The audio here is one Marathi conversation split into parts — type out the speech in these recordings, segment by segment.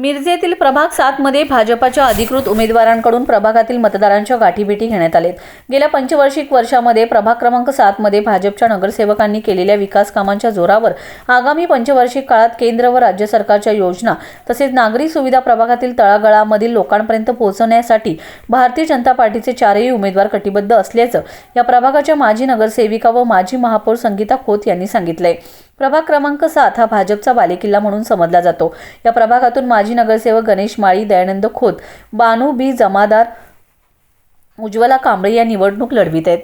मिरजेतील प्रभाग सातमध्ये भाजपाच्या अधिकृत उमेदवारांकडून प्रभागातील मतदारांच्या गाठीभेटी घेण्यात आलेत. गेल्या पंचवार्षिक वर्षामध्ये प्रभाग क्रमांक सातमध्ये भाजपच्या नगरसेवकांनी केलेल्या विकास कामांच्या जोरावर आगामी पंचवार्षिक काळात केंद्र व राज्य सरकारच्या योजना तसेच नागरी सुविधा प्रभागातील तळागळामधील लोकांपर्यंत पोहोचवण्यासाठी भारतीय जनता पार्टीचे चारही उमेदवार कटिबद्ध असल्याचं या प्रभागाच्या माजी नगरसेविका व माजी महापौर संगीता खोत यांनी सांगितलंय. प्रभाग क्रमांक सात हा भाजपचा बालेकिल्ला म्हणून समजला जातो. या प्रभागातून माजी नगरसेवक गणेश माळी दयानंद खोत बानू बी जमादार उज्ज्वला कांबळे या निवडणूक लढवित आहेत.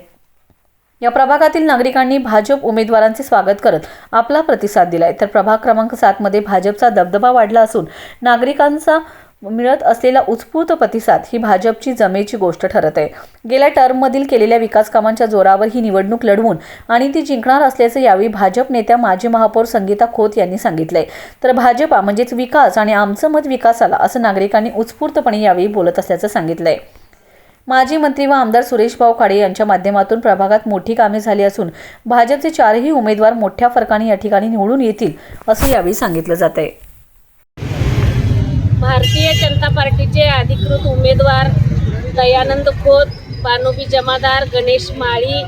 या प्रभागातील नागरिकांनी भाजप उमेदवारांचे स्वागत करत आपला प्रतिसाद दिलाय. तर प्रभाग क्रमांक सातमध्ये भाजपचा दबदबा वाढला असून नागरिकांचा मिळत असलेला उत्स्फूर्त प्रतिसाद ही भाजपची जमेची गोष्ट ठरत आहे. गेल्या टर्ममधील केलेल्या विकास कामांच्या जोरावर ही निवडणूक लढवून आणि ती जिंकणार असल्याचं यावेळी भाजप नेत्या माजी महापौर संगीता खोत यांनी सांगितलंय. तर भाजपा म्हणजेच विकास आणि आमचं मत विकासाला असं नागरिकांनी उत्स्फूर्तपणे यावेळी बोलत असल्याचं सांगितलंय. माजी मंत्री व आमदार सुरेशभाऊ खाडे यांच्या माध्यमातून प्रभागात मोठी कामे झाली असून भाजपचे चारही उमेदवार मोठ्या फरकाने या ठिकाणी निवडून येतील असं यावेळी सांगितलं जात आहे भारतीय जनता पार्टीचे अधिकृत उमेदवार दयानंद खोत बानोबी जमादार गणेश माळी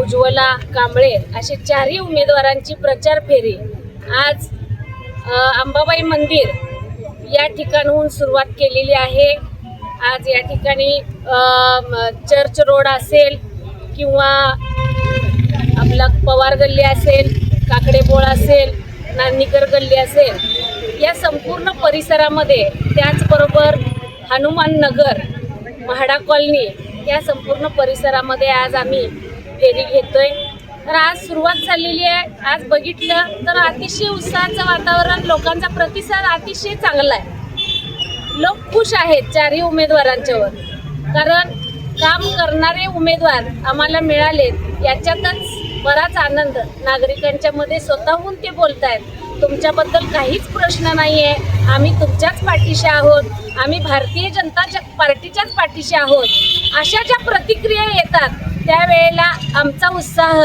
उज्ज्वला कांबळे असे चारही उमेदवारांची प्रचार फेरी. आज अंबाबाई मंदिर या ठिकाणहून सुरुवात केलेली आहे. आज या ठिकाणी चर्च रोड असेल किंवा आपला पवार गल्ली असेल काकडेबोळ असेल नांदीकर गल्ली असेल या संपूर्ण परिसरामध्ये त्याचबरोबर हनुमान नगर म्हाडा कॉलनी या संपूर्ण परिसरामध्ये आज आम्ही फेरी घेतोय. तर आज सुरुवात झालेली आहे. आज बघितलं तर अतिशय उत्साहाचं वातावरण लोकांचा प्रतिसाद अतिशय चांगला आहे. लोक खुश आहेत चारही उमेदवारांच्यावर. कारण काम करणारे उमेदवार आम्हाला मिळालेत. याच्यातच बराच आनंद. नागरिकांच्या मध्ये स्वतःहून ते बोलत आहेत तुमच्याबद्दल काहीच प्रश्न नाही आहे आम्ही तुमच्याच पाठीशी आहोत. आम्ही भारतीय जनता पार्टीच्याच पाठीशी आहोत. अशा ज्या प्रतिक्रिया येतात त्यावेळेला आमचा उत्साह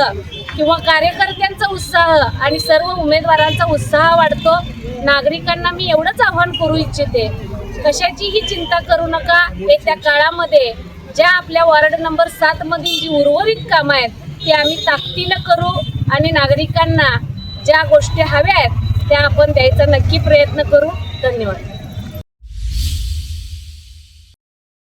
किंवा कार्यकर्त्यांचा उत्साह आणि सर्व उमेदवारांचा उत्साह वाढतो. नागरिकांना मी एवढंच आव्हान करू इच्छिते. कशाचीही चिंता करू नका. येत्या काळामध्ये ज्या आपल्या वॉर्ड नंबर सातमधील जी उर्वरित कामं आहेत ती आम्ही ताकदीनं करू आणि नागरिकांना ज्या गोष्टी हव्या आहेत त्या आपण द्यायचा नक्की प्रयत्न करू. धन्यवाद.